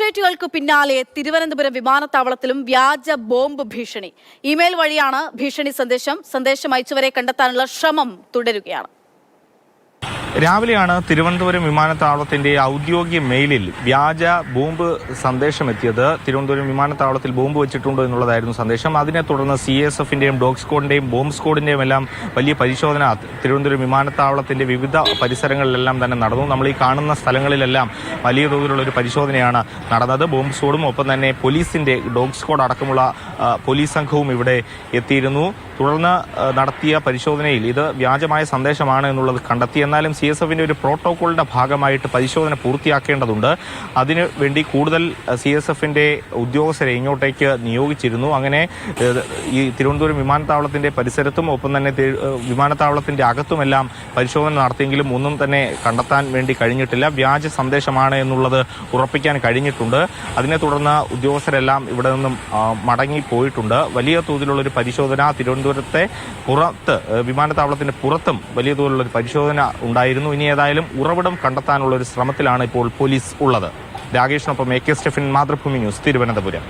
കളക്ട്രേറ്റുകൾക്ക് പിന്നാലെ തിരുവനന്തപുരം വിമാനത്താവളത്തിലും വ്യാജ ബോംബ് ഭീഷണി. ഇമെയിൽ വഴിയാണ് ഭീഷണി സന്ദേശം. സന്ദേശം അയച്ചുവരെ കണ്ടെത്താനുള്ള ശ്രമം തുടരുകയാണ്. രാവിലെയാണ് തിരുവനന്തപുരം വിമാനത്താവളത്തിന്റെ ഔദ്യോഗിക മെയിലിൽ വ്യാജ ബോംബ് സന്ദേശം എത്തിയത് തിരുവനന്തപുരം വിമാനത്താവളത്തിൽ ബോംബ് വെച്ചിട്ടുണ്ടോ എന്നുള്ളതായിരുന്നു സന്ദേശം. അതിനെ തുടർന്ന് സി എസ് എഫിന്റെയും ഡോഗ് സ്ക്വാഡിന്റെയും ബോംബ് സ്ക്വാഡിന്റെയും എല്ലാം വലിയ പരിശോധന തിരുവനന്തപുരം വിമാനത്താവളത്തിന്റെ വിവിധ പരിസരങ്ങളിലെല്ലാം തന്നെ നടന്നു. നമ്മൾ ഈ കാണുന്ന സ്ഥലങ്ങളിലെല്ലാം വലിയ തോതിലുള്ള ഒരു പരിശോധനയാണ് നടന്നത്. ബോംബ് സ്ക്വാഡും ഒപ്പം തന്നെ പോലീസിന്റെ ഡോഗ് സ്ക്വാഡ് അടക്കമുള്ള പോലീസ് സംഘവും ഇവിടെ എത്തിയിരുന്നു. തുടർന്ന് നടത്തിയ പരിശോധനയിൽ ഇത് വ്യാജമായ സന്ദേശമാണ് എന്നുള്ളത് കണ്ടെത്തി. എന്നാലും സി എസ് എഫിന്റെ ഒരു പ്രോട്ടോകോളിന്റെ ഭാഗമായിട്ട് പരിശോധന പൂർത്തിയാക്കേണ്ടതുണ്ട്. അതിന് വേണ്ടി കൂടുതൽ സി എസ് എഫിന്റെ ഉദ്യോഗസ്ഥരെ ഇങ്ങോട്ടേക്ക് നിയോഗിച്ചിരുന്നു. അങ്ങനെ ഈ തിരുവനന്തപുരം വിമാനത്താവളത്തിന്റെ പരിസരത്തും ഒപ്പം തന്നെ വിമാനത്താവളത്തിന്റെ അകത്തുമെല്ലാം പരിശോധന നടത്തിയെങ്കിലും ഒന്നും തന്നെ കണ്ടെത്താൻ വേണ്ടി കഴിഞ്ഞിട്ടില്ല. വ്യാജ സന്ദേശമാണ് എന്നുള്ളത് ഉറപ്പിക്കാൻ കഴിഞ്ഞിട്ടുണ്ട്. അതിനെ തുടർന്ന് ഉദ്യോഗസ്ഥരെല്ലാം ഇവിടെ നിന്നും മടങ്ങി പോയിട്ടുണ്ട്. വലിയ തോതിലുള്ള ഒരു പരിശോധന തിരുവനന്തപുരത്തെ പുറത്ത് വിമാനത്താവളത്തിന്റെ പുറത്തും വലിയ തോതിലുള്ള ഒരു പരിശോധന ഉണ്ടായിരുന്നു. ഇനി ഏതായാലും ഉറവിടം കണ്ടെത്താനുള്ള ഒരു ശ്രമത്തിലാണ് ഇപ്പോൾ പോലീസ് ഉള്ളത്. രാകേഷിനൊപ്പം A K Stephin Mathrubhumi news Thiruvananthapuram.